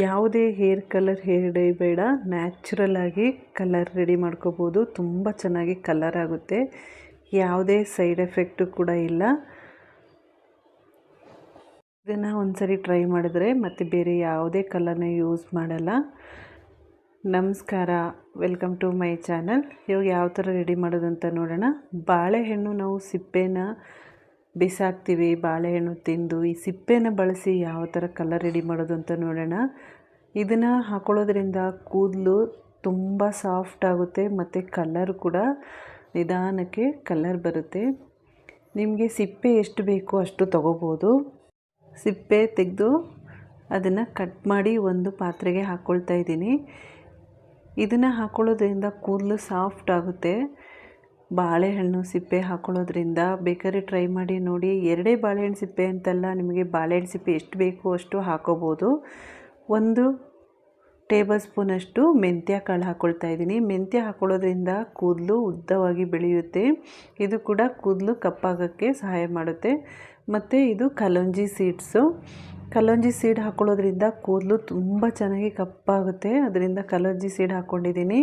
ಯಾವುದೇ hair colour hair dye ಬೇಡ natural ಆಗಿ ಕಲರ್ ರೆಡಿ ಮಾಡ್ಕೋಬೋದು. ತುಂಬ ಚೆನ್ನಾಗಿ ಕಲರ್ ಆಗುತ್ತೆ. ಯಾವುದೇ ಸೈಡ್ ಎಫೆಕ್ಟು ಕೂಡ ಇಲ್ಲ. ಇದನ್ನು ಒಂದ್ಸರಿ ಟ್ರೈ ಮಾಡಿದ್ರೆ ಮತ್ತು ಬೇರೆ ಯಾವುದೇ ಕಲರ್ನ ಯೂಸ್ ಮಾಡಲ್ಲ. ನಮಸ್ಕಾರ. Welcome to my channel. ಇವಾಗ ಯಾವ ಥರ ರೆಡಿ ಮಾಡೋದಂತ ನೋಡೋಣ. ಬಾಳೆಹಣ್ಣು ನಾವು ಸಿಪ್ಪೆನ ಬಿಸಾಕ್ತೀವಿ, ಬಾಳೆಹಣ್ಣು ತಿಂದು ಈ ಸಿಪ್ಪೆನ ಬಳಸಿ ಯಾವ ಥರ ಕಲರ್ ರೆಡಿ ಮಾಡೋದು ಅಂತ ನೋಡೋಣ. ಇದನ್ನು ಹಾಕೊಳ್ಳೋದ್ರಿಂದ ಕೂದಲು ತುಂಬ ಸಾಫ್ಟ್ ಆಗುತ್ತೆ ಮತ್ತು ಕಲರ್ ಕೂಡ ನಿಧಾನಕ್ಕೆ ಕಲರ್ ಬರುತ್ತೆ. ನಿಮಗೆ ಸಿಪ್ಪೆ ಎಷ್ಟು ಬೇಕೋ ಅಷ್ಟು ತಗೋಬೋದು. ಸಿಪ್ಪೆ ತೆಗೆದು ಅದನ್ನು ಕಟ್ ಮಾಡಿ ಒಂದು ಪಾತ್ರೆಗೆ ಹಾಕ್ಕೊಳ್ತಾ ಇದ್ದೀನಿ. ಇದನ್ನು ಹಾಕ್ಕೊಳ್ಳೋದ್ರಿಂದ ಕೂದಲು ಸಾಫ್ಟ್ ಆಗುತ್ತೆ. ಬಾಳೆಹಣ್ಣು ಸಿಪ್ಪೆ ಹಾಕೊಳ್ಳೋದ್ರಿಂದ ಬೇಕಾದ್ರೆ ಟ್ರೈ ಮಾಡಿ ನೋಡಿ. ಎರಡೇ ಬಾಳೆಹಣ್ಣು ಸಿಪ್ಪೆ ಅಂತಲ್ಲ, ನಿಮಗೆ ಬಾಳೆಹಣ್ಣು ಸಿಪ್ಪೆ ಎಷ್ಟು ಬೇಕು ಅಷ್ಟು ಹಾಕೋಬೋದು. ಒಂದು ಟೇಬಲ್ ಸ್ಪೂನಷ್ಟು ಮೆಂತ್ಯ ಕಾಳು ಹಾಕ್ಕೊಳ್ತಾ ಇದ್ದೀನಿ. ಮೆಂತ್ಯ ಹಾಕ್ಕೊಳ್ಳೋದ್ರಿಂದ ಕೂದಲು ಉದ್ದವಾಗಿ ಬೆಳೆಯುತ್ತೆ. ಇದು ಕೂಡ ಕೂದಲು ಕಪ್ಪಾಗೋಕ್ಕೆ ಸಹಾಯ ಮಾಡುತ್ತೆ. ಮತ್ತು ಇದು ಕಲಂಜಿ ಸೀಡ್ಸು ಕಲಂಜಿ ಸೀಡ್ ಹಾಕ್ಕೊಳ್ಳೋದ್ರಿಂದ ಕೂದಲು ತುಂಬ ಚೆನ್ನಾಗಿ ಕಪ್ಪಾಗುತ್ತೆ. ಅದರಿಂದ ಕಲಂಜಿ ಸೀಡ್ ಹಾಕ್ಕೊಂಡಿದ್ದೀನಿ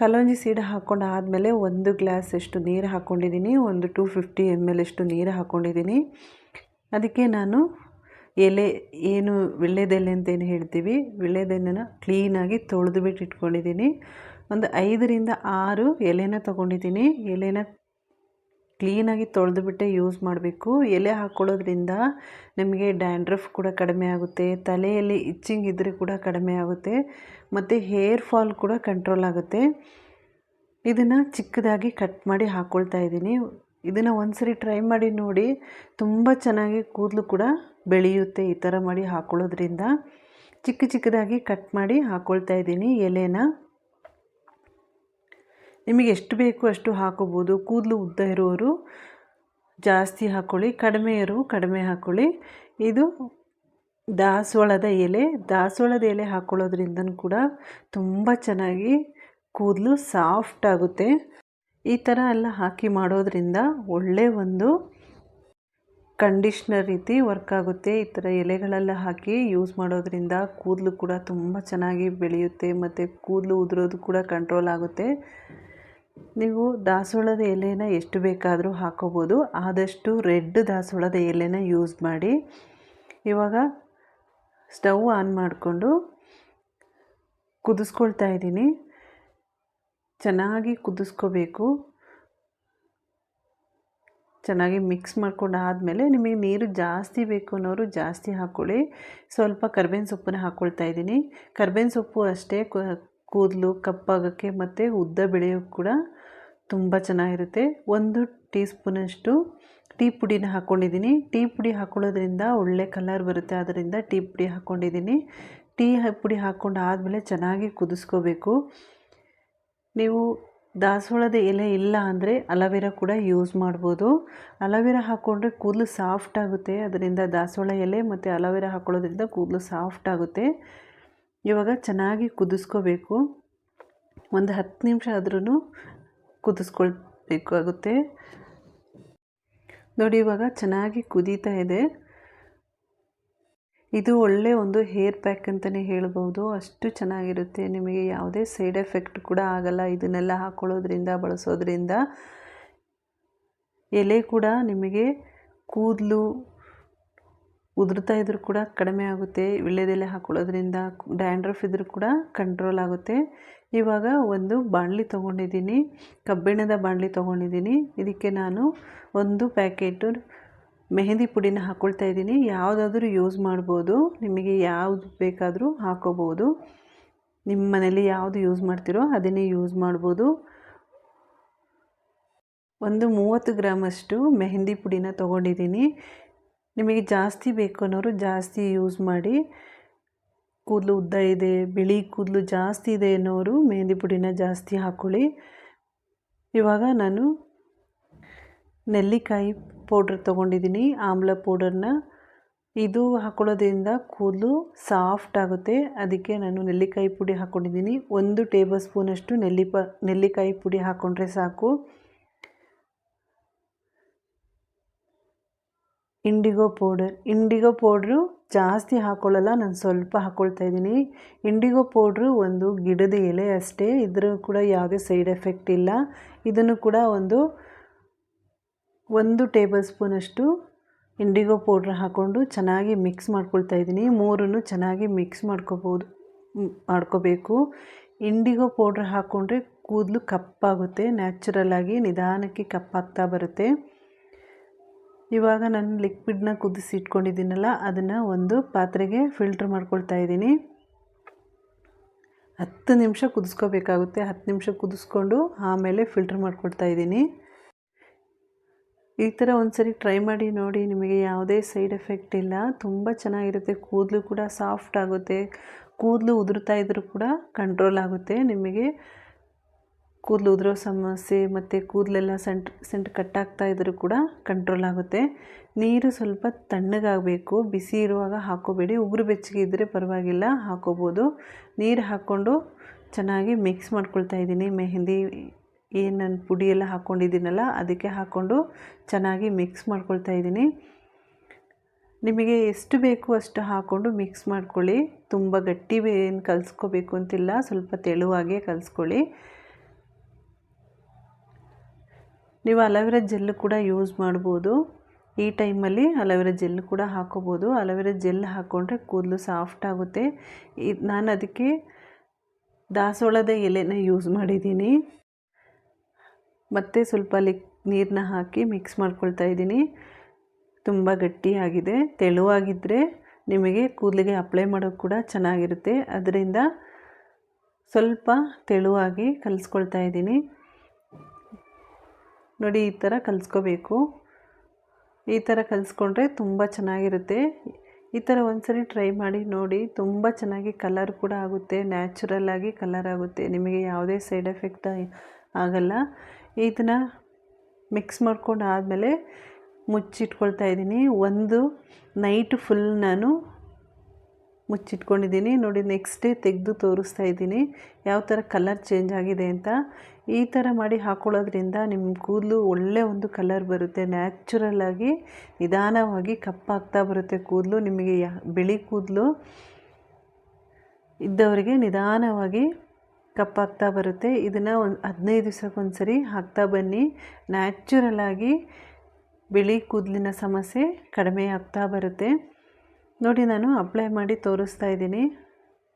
ಕಲಂಜಿ ಸೀಡ್ ಹಾಕ್ಕೊಂಡು ಆದಮೇಲೆ ಒಂದು ಗ್ಲಾಸ್ ಎಷ್ಟು ನೀರು ಹಾಕ್ಕೊಂಡಿದ್ದೀನಿ ಒಂದು ಟೂ ಫಿಫ್ಟಿ ಎಂ ಎಲ್ ಎಷ್ಟು ನೀರು ಹಾಕ್ಕೊಂಡಿದ್ದೀನಿ ಅದಕ್ಕೆ ನಾನು ಎಲೆ, ಏನು ವಿಳ್ಳೆದೆಲೆ ಅಂತೇನು ಹೇಳ್ತೀವಿ ವಿಳ್ಳೆದೆಲೆನ ಕ್ಲೀನಾಗಿ ತೊಳೆದು ಬಿಟ್ಟು ಇಟ್ಕೊಂಡಿದ್ದೀನಿ. ಒಂದು ಐದರಿಂದ ಆರು ಎಲೆನ ತೊಗೊಂಡಿದ್ದೀನಿ. ಎಲೆನ ಕ್ಲೀನಾಗಿ ತೊಳೆದುಬಿಟ್ಟೆ ಯೂಸ್ ಮಾಡಬೇಕು. ಎಲೆ ಹಾಕ್ಕೊಳ್ಳೋದ್ರಿಂದ ನಿಮಗೆ ಡ್ಯಾಂಡ್ರಫ್ ಕೂಡ ಕಡಿಮೆ ಆಗುತ್ತೆ, ತಲೆಯಲ್ಲಿ ಇಚ್ಚಿಂಗ್ ಇದ್ದರೆ ಕೂಡ ಕಡಿಮೆ ಆಗುತ್ತೆ, ಮತ್ತು ಹೇರ್ ಫಾಲ್ ಕೂಡ ಕಂಟ್ರೋಲ್ ಆಗುತ್ತೆ. ಇದನ್ನು ಚಿಕ್ಕದಾಗಿ ಕಟ್ ಮಾಡಿ ಹಾಕ್ಕೊಳ್ತಾ ಇದ್ದೀನಿ. ಇದನ್ನು ಒಂದ್ಸರಿ ಟ್ರೈ ಮಾಡಿ ನೋಡಿ, ತುಂಬ ಚೆನ್ನಾಗಿ ಕೂದಲು ಕೂಡ ಬೆಳೆಯುತ್ತೆ ಈ ಥರ ಮಾಡಿ ಹಾಕ್ಕೊಳ್ಳೋದ್ರಿಂದ ಚಿಕ್ಕ ಚಿಕ್ಕದಾಗಿ ಕಟ್ ಮಾಡಿ ಹಾಕ್ಕೊಳ್ತಾ ಇದ್ದೀನಿ ಎಲೆನ. ನಿಮಗೆ ಎಷ್ಟು ಬೇಕು ಅಷ್ಟು ಹಾಕೋಬೋದು. ಕೂದಲು ಉದ್ದ ಇರೋರು ಜಾಸ್ತಿ ಹಾಕ್ಕೊಳ್ಳಿ ಕಡಿಮೆ ಇರೋ ಕಡಿಮೆ ಹಾಕ್ಕೊಳ್ಳಿ ಇದು ದಾಸವಾಳದ ಎಲೆ. ದಾಸವಾಳದ ಎಲೆ ಹಾಕ್ಕೊಳ್ಳೋದ್ರಿಂದ ಕೂಡ ತುಂಬ ಚೆನ್ನಾಗಿ ಕೂದಲು ಸಾಫ್ಟ್ ಆಗುತ್ತೆ. ಈ ಥರ ಎಲ್ಲ ಹಾಕಿ ಮಾಡೋದ್ರಿಂದ ಒಳ್ಳೆ ಒಂದು ಕಂಡೀಷ್ನರ್ ರೀತಿ ವರ್ಕ್ ಆಗುತ್ತೆ. ಈ ಥರ ಎಲೆಗಳೆಲ್ಲ ಹಾಕಿ ಯೂಸ್ ಮಾಡೋದ್ರಿಂದ ಕೂದಲು ಕೂಡ ತುಂಬ ಚೆನ್ನಾಗಿ ಬೆಳೆಯುತ್ತೆ. ಮತ್ತು ಕೂದಲು ಉದುರೋದು ಕೂಡ ಕಂಟ್ರೋಲ್ ಆಗುತ್ತೆ. ನೀವು ದಾಸವಾಳದ ಎಲೆನ ಎಷ್ಟು ಬೇಕಾದರೂ ಹಾಕೋಬೋದು. ಆದಷ್ಟು ರೆಡ್ ದಾಸವಾಳದ ಎಲೆನ ಯೂಸ್ ಮಾಡಿ. ಇವಾಗ ಸ್ಟವ್ ಆನ್ ಮಾಡಿಕೊಂಡು ಕುದಿಸ್ಕೊಳ್ತಾ ಇದ್ದೀನಿ. ಚೆನ್ನಾಗಿ ಕುದಿಸ್ಕೋಬೇಕು. ಚೆನ್ನಾಗಿ ಮಿಕ್ಸ್ ಮಾಡ್ಕೊಂಡು ಆದಮೇಲೆ ನಿಮಗೆ ನೀರು ಜಾಸ್ತಿ ಬೇಕು ಅನ್ನೋರು ಜಾಸ್ತಿ ಹಾಕ್ಕೊಳ್ಳಿ ಸ್ವಲ್ಪ ಕರ್ಬೇವಿನ ಸೊಪ್ಪನ್ನ ಹಾಕ್ಕೊಳ್ತಾ ಇದ್ದೀನಿ. ಕರ್ಬೇವಿನ ಸೊಪ್ಪು ಅಷ್ಟೇ ಕೂದಲು ಕಪ್ಪಾಗೋಕ್ಕೆ ಮತ್ತು ಉದ್ದ ಬೆಳೆಯೋಕ್ಕೆ ಕೂಡ ತುಂಬ ಚೆನ್ನಾಗಿರುತ್ತೆ. ಒಂದು ಟೀ ಸ್ಪೂನಷ್ಟು ಟೀ ಪುಡಿನ ಹಾಕ್ಕೊಂಡಿದ್ದೀನಿ ಟೀ ಪುಡಿ ಹಾಕ್ಕೊಳ್ಳೋದ್ರಿಂದ ಒಳ್ಳೆ ಕಲರ್ ಬರುತ್ತೆ. ಅದರಿಂದ ಟೀ ಪುಡಿ ಹಾಕ್ಕೊಂಡಿದ್ದೀನಿ ಟೀ ಪುಡಿ ಹಾಕ್ಕೊಂಡು ಆದಮೇಲೆ ಚೆನ್ನಾಗಿ ಕುದಿಸ್ಕೋಬೇಕು. ನೀವು ದಾಸವಾಳದ ಎಲೆ ಇಲ್ಲ ಅಂದರೆ ಅಲವೆರಾ ಕೂಡ ಯೂಸ್ ಮಾಡ್ಬೋದು. ಅಲವೆರಾ ಹಾಕ್ಕೊಂಡ್ರೆ ಕೂದಲು ಸಾಫ್ಟ್ ಆಗುತ್ತೆ. ಅದರಿಂದ ದಾಸವಾಳ ಎಲೆ ಮತ್ತು ಅಲವೆರಾ ಹಾಕ್ಕೊಳ್ಳೋದ್ರಿಂದ ಕೂದಲು ಸಾಫ್ಟ್ ಆಗುತ್ತೆ. ಇವಾಗ ಚೆನ್ನಾಗಿ ಕುದಿಸ್ಕೋಬೇಕು. ಒಂದು ಹತ್ತು ನಿಮಿಷ ಆದ್ರೂ ಕುದಿಸ್ಕೊಳ್ಬೇಕಾಗುತ್ತೆ ನೋಡಿ, ಇವಾಗ ಚೆನ್ನಾಗಿ ಕುದೀತಾ ಇದೆ. ಇದು ಒಳ್ಳೆ ಒಂದು ಹೇರ್ ಪ್ಯಾಕ್ ಅಂತಲೇ ಹೇಳ್ಬೋದು. ಅಷ್ಟು ಚೆನ್ನಾಗಿರುತ್ತೆ. ನಿಮಗೆ ಯಾವುದೇ ಸೈಡ್ ಎಫೆಕ್ಟ್ ಕೂಡ ಆಗಲ್ಲ ಇದನ್ನೆಲ್ಲ ಹಾಕ್ಕೊಳ್ಳೋದ್ರಿಂದ ಬಳಸೋದ್ರಿಂದ. ಎಲೆ ಕೂಡ ನಿಮಗೆ ಕೂದಲು ಉದುರ್ತಾ ಇದ್ರೂ ಕೂಡ ಕಡಿಮೆ ಆಗುತ್ತೆ. ವೀಳ್ಯದೆಲೆ ಹಾಕೊಳ್ಳೋದ್ರಿಂದ ಡ್ಯಾಂಡ್ರಫ್ ಇದ್ರೂ ಕೂಡ ಕಂಟ್ರೋಲ್ ಆಗುತ್ತೆ. ಇವಾಗ ಒಂದು ಬಾಣಲಿ ತೊಗೊಂಡಿದ್ದೀನಿ. ಕಬ್ಬಿಣದ ಬಾಣಲಿ ತೊಗೊಂಡಿದ್ದೀನಿ. ಇದಕ್ಕೆ ನಾನು ಒಂದು ಪ್ಯಾಕೆಟು ಮೆಹಂದಿ ಪುಡಿನ ಹಾಕ್ಕೊಳ್ತಾ ಇದ್ದೀನಿ. ಯಾವುದಾದ್ರೂ ಯೂಸ್ ಮಾಡ್ಬೋದು. ನಿಮಗೆ ಯಾವುದು ಬೇಕಾದರೂ ಹಾಕೋಬೋದು. ನಿಮ್ಮ ಮನೇಲಿ ಯಾವುದು ಯೂಸ್ ಮಾಡ್ತೀರೋ ಅದನ್ನೇ ಯೂಸ್ ಮಾಡ್ಬೋದು. ಒಂದು ಮೂವತ್ತು ಗ್ರಾಮಷ್ಟು ಮೆಹಂದಿ ಪುಡಿನ ತೊಗೊಂಡಿದ್ದೀನಿ. ನಿಮಗೆ ಜಾಸ್ತಿ ಬೇಕು ಅನ್ನೋರು ಜಾಸ್ತಿ ಯೂಸ್ ಮಾಡಿ, ಕೂದಲು ಉದ್ದ ಇದೆ, ಬಿಳಿ ಕೂದಲು ಜಾಸ್ತಿ ಇದೆ ಅನ್ನೋರು ಮೆಹಂದಿ ಪುಡಿನ ಜಾಸ್ತಿ ಹಾಕ್ಕೊಳ್ಳಿ ಇವಾಗ ನಾನು ನೆಲ್ಲಿಕಾಯಿ ಪೌಡ್ರ್ ತೊಗೊಂಡಿದ್ದೀನಿ, ಆಮ್ಲ ಪೌಡರ್ನ ಇದು ಹಾಕೊಳ್ಳೋದ್ರಿಂದ ಕೂದಲು ಸಾಫ್ಟ್ ಆಗುತ್ತೆ. ಅದಕ್ಕೆ ನಾನು ನೆಲ್ಲಿಕಾಯಿ ಪುಡಿ ಹಾಕ್ಕೊಂಡಿದ್ದೀನಿ ಒಂದು ಟೇಬಲ್ ಸ್ಪೂನಷ್ಟು ನೆಲ್ಲಿ ನೆಲ್ಲಿಕಾಯಿ ಪುಡಿ ಹಾಕ್ಕೊಂಡ್ರೆ ಸಾಕು. ಇಂಡಿಗೋ ಪೌಡರ್ ಇಂಡಿಗೋ ಪೌಡ್ರು ಜಾಸ್ತಿ ಹಾಕ್ಕೊಳ್ಳಲ್ಲ ನಾನು ಸ್ವಲ್ಪ ಹಾಕ್ಕೊಳ್ತಾ ಇದ್ದೀನಿ. ಇಂಡಿಗೋ ಪೌಡ್ರು ಒಂದು ಗಿಡದ ಎಲೆ ಅಷ್ಟೇ, ಇದ್ರೂ ಕೂಡ ಯಾವುದೇ ಸೈಡ್ ಎಫೆಕ್ಟ್ ಇಲ್ಲ. ಇದನ್ನು ಕೂಡ ಒಂದು ಒಂದು ಟೇಬಲ್ ಸ್ಪೂನಷ್ಟು ಇಂಡಿಗೋ ಪೌಡ್ರ್ ಹಾಕ್ಕೊಂಡು ಚೆನ್ನಾಗಿ ಮಿಕ್ಸ್ ಮಾಡ್ಕೊಳ್ತಾ ಇದ್ದೀನಿ. ಮೂರನ್ನು ಚೆನ್ನಾಗಿ ಮಿಕ್ಸ್ ಮಾಡ್ಕೋಬೋದು ಮಾಡ್ಕೋಬೇಕು. ಇಂಡಿಗೋ ಪೌಡ್ರ್ ಹಾಕ್ಕೊಂಡ್ರೆ ಕೂದಲು ಕಪ್ಪಾಗುತ್ತೆ ನ್ಯಾಚುರಲ್ಲಾಗಿ ನಿಧಾನಕ್ಕೆ ಕಪ್ಪಾಗ್ತಾ ಬರುತ್ತೆ. ಇವಾಗ ನಾನು ಲಿಕ್ವಿಡ್ನ ಕುದಿಸಿ ಇಟ್ಕೊಂಡಿದ್ದೀನಲ್ಲ, ಅದನ್ನು ಒಂದು ಪಾತ್ರೆಗೆ ಫಿಲ್ಟ್ರ್ ಮಾಡ್ಕೊಳ್ತಾ ಇದ್ದೀನಿ. ಹತ್ತು ನಿಮಿಷ ಕುದಿಸ್ಕೋಬೇಕಾಗುತ್ತೆ. ಹತ್ತು ನಿಮಿಷ ಕುದಿಸ್ಕೊಂಡು ಆಮೇಲೆ ಫಿಲ್ಟ್ರ್ ಮಾಡ್ಕೊಳ್ತಾ ಇದ್ದೀನಿ. ಈ ಥರ ಒಂದು ಸರಿ ಟ್ರೈ ಮಾಡಿ ನೋಡಿ, ನಿಮಗೆ ಯಾವುದೇ ಸೈಡ್ ಎಫೆಕ್ಟ್ ಇಲ್ಲ. ತುಂಬ ಚೆನ್ನಾಗಿರುತ್ತೆ. ಕೂದಲು ಕೂಡ ಸಾಫ್ಟ್ ಆಗುತ್ತೆ. ಕೂದಲು ಉದುರ್ತಾ ಇದ್ದರೂ ಕೂಡ ಕಂಟ್ರೋಲ್ ಆಗುತ್ತೆ. ನಿಮಗೆ ಕೂದಲು ಉದುರೋ ಸಮಸ್ಯೆ ಮತ್ತು ಕೂದಲೆಲ್ಲ ಸೆಂಟ್ ಸೆಂಟ್ ಕಟ್ಟಾಗ್ತಾ ಇದ್ದರೂ ಕೂಡ ಕಂಟ್ರೋಲ್ ಆಗುತ್ತೆ. ನೀರು ಸ್ವಲ್ಪ ತಣ್ಣಗಾಗಬೇಕು. ಬಿಸಿ ಇರುವಾಗ ಹಾಕೋಬೇಡಿ. ಉಗುರು ಬೆಚ್ಚಗೆ ಇದ್ದರೆ ಪರವಾಗಿಲ್ಲ, ಹಾಕೋಬೋದು. ನೀರು ಹಾಕ್ಕೊಂಡು ಚೆನ್ನಾಗಿ ಮಿಕ್ಸ್ ಮಾಡ್ಕೊಳ್ತಾ ಇದ್ದೀನಿ. ಮೆಹಂದಿ, ಏನು ನಾನು ಪುಡಿ ಎಲ್ಲ ಹಾಕ್ಕೊಂಡಿದ್ದೀನಲ್ಲ ಅದಕ್ಕೆ ಹಾಕ್ಕೊಂಡು ಚೆನ್ನಾಗಿ ಮಿಕ್ಸ್ ಮಾಡ್ಕೊಳ್ತಾ ಇದ್ದೀನಿ. ನಿಮಗೆ ಎಷ್ಟು ಬೇಕು ಅಷ್ಟು ಹಾಕ್ಕೊಂಡು ಮಿಕ್ಸ್ ಮಾಡ್ಕೊಳ್ಳಿ. ತುಂಬ ಗಟ್ಟಿ ಏನು ಕಲಿಸ್ಕೋಬೇಕು ಅಂತಿಲ್ಲ. ಸ್ವಲ್ಪ ತೆಳುವಾಗೆ ಕಲಿಸ್ಕೊಳ್ಳಿ. ನೀವು ಅಲೋವೆರಾ ಜೆಲ್ ಕೂಡ ಯೂಸ್ ಮಾಡ್ಬೋದು. ಈ ಟೈಮಲ್ಲಿ ಅಲೋವೆರಾ ಜೆಲ್ ಕೂಡ ಹಾಕೋಬೋದು. ಅಲೋವೆರಾ ಜೆಲ್ ಹಾಕ್ಕೊಂಡ್ರೆ ಕೂದಲು ಸಾಫ್ಟ್ ಆಗುತ್ತೆ. ನಾನು ಅದಕ್ಕೆ ದಾಸೋಳದ ಎಲೆನ ಯೂಸ್ ಮಾಡಿದ್ದೀನಿ. ಮತ್ತು ಸ್ವಲ್ಪ ಲಿಕ್ ನೀರನ್ನ ಹಾಕಿ ಮಿಕ್ಸ್ ಮಾಡ್ಕೊಳ್ತಾ ಇದ್ದೀನಿ. ತುಂಬ ಗಟ್ಟಿಯಾಗಿದೆ. ತೆಳುವಾಗಿದ್ದರೆ ನಿಮಗೆ ಕೂದಲಿಗೆ ಅಪ್ಲೈ ಮಾಡೋಕ್ಕೆ ಕೂಡ ಚೆನ್ನಾಗಿರುತ್ತೆ. ಅದರಿಂದ ಸ್ವಲ್ಪ ತೆಳುವಾಗಿ ಕಲಿಸ್ಕೊಳ್ತಾ ಇದ್ದೀನಿ. ನೋಡಿ, ಈ ಥರ ಕಲಿಸ್ಕೋಬೇಕು. ಈ ಥರ ಕಲಿಸ್ಕೊಂಡ್ರೆ ತುಂಬ ಚೆನ್ನಾಗಿರುತ್ತೆ. ಈ ಥರ ಒಂದ್ಸರಿ ಟ್ರೈ ಮಾಡಿ ನೋಡಿ, ತುಂಬ ಚೆನ್ನಾಗಿ ಕಲರ್ ಕೂಡ ಆಗುತ್ತೆ. ನ್ಯಾಚುರಲ್ಲಾಗಿ ಕಲರ್ ಆಗುತ್ತೆ. ನಿಮಗೆ ಯಾವುದೇ ಸೈಡ್ ಎಫೆಕ್ಟ್ ಆಗಲ್ಲ. ಇದನ್ನು ಮಿಕ್ಸ್ ಮಾಡ್ಕೊಂಡು ಆದಮೇಲೆ ಮುಚ್ಚಿಟ್ಕೊಳ್ತಾ ಇದ್ದೀನಿ. ಒಂದು ನೈಟ್ ಫುಲ್ ನಾನು ಮುಚ್ಚಿಟ್ಕೊಂಡಿದ್ದೀನಿ. ನೋಡಿ ನೆಕ್ಸ್ಟ್ ಡೇ ತೆಗೆದು ತೋರಿಸ್ತಾ ಇದ್ದೀನಿ. ಯಾವ ಥರ ಕಲರ್ ಚೇಂಜ್ ಆಗಿದೆ ಅಂತ. ಈ ಥರ ಮಾಡಿ ಹಾಕ್ಕೊಳ್ಳೋದ್ರಿಂದ ನಿಮ್ಮ ಕೂದಲು ಒಳ್ಳೆ ಒಂದು ಕಲರ್ ಬರುತ್ತೆ. ನ್ಯಾಚುರಲ್ಲಾಗಿ ನಿಧಾನವಾಗಿ ಕಪ್ಪಾಗ್ತಾ ಬರುತ್ತೆ ಕೂದಲು. ನಿಮಗೆ ಯಾ, ಬಿಳಿ ಕೂದಲು ಇದ್ದವರಿಗೆ ನಿಧಾನವಾಗಿ ಕಪ್ಪಾಗ್ತಾ ಬರುತ್ತೆ. ಇದನ್ನು ಒಂದು ಹದಿನೈದು ದಿವ್ಸಕ್ಕೊಂದು ಸರಿ ಹಾಕ್ತಾ ಬನ್ನಿ. ನ್ಯಾಚುರಲ್ಲಾಗಿ ಬಿಳಿ ಕೂದಲಿನ ಸಮಸ್ಯೆ ಕಡಿಮೆ ಆಗ್ತಾ ಬರುತ್ತೆ. ನೋಡಿ, ನಾನು ಅಪ್ಲೈ ಮಾಡಿ ತೋರಿಸ್ತಾ ಇದ್ದೀನಿ.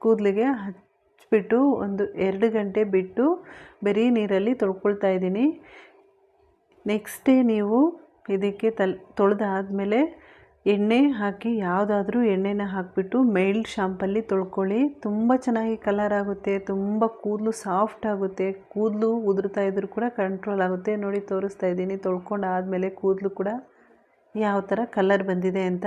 ಕೂದಲಿಗೆ ಹಚ್ಚಿಬಿಟ್ಟು ಒಂದು ಎರಡು ಗಂಟೆ ಬಿಟ್ಟು ಬರೀ ನೀರಲ್ಲಿ ತೊಳ್ಕೊಳ್ತಾ ಇದ್ದೀನಿ. ನೆಕ್ಸ್ಟ್ ಡೇ ನೀವು ಇದಕ್ಕೆ ತಲ್, ತೊಳೆದಾದಮೇಲೆ ಎಣ್ಣೆ ಹಾಕಿ ಯಾವುದಾದ್ರೂ ಎಣ್ಣೆನ ಹಾಕಿಬಿಟ್ಟು ಮೈಲ್ಡ್ ಶಾಂಪಲ್ಲಿ ತೊಳ್ಕೊಳ್ಳಿ. ತುಂಬ ಚೆನ್ನಾಗಿ ಕಲರ್ ಆಗುತ್ತೆ, ತುಂಬ ಕೂದಲು ಸಾಫ್ಟ್ ಆಗುತ್ತೆ. ಕೂದಲು ಉದುರ್ತಾ ಇದ್ರೂ ಕೂಡ ಕಂಟ್ರೋಲ್ ಆಗುತ್ತೆ. ನೋಡಿ, ತೋರಿಸ್ತಾ ಇದ್ದೀನಿ. ತೊಳ್ಕೊಂಡು ಆದಮೇಲೆ ಕೂದಲು ಕೂಡ ಯಾವ ಥರ ಕಲರ್ ಬಂದಿದೆ ಅಂತ.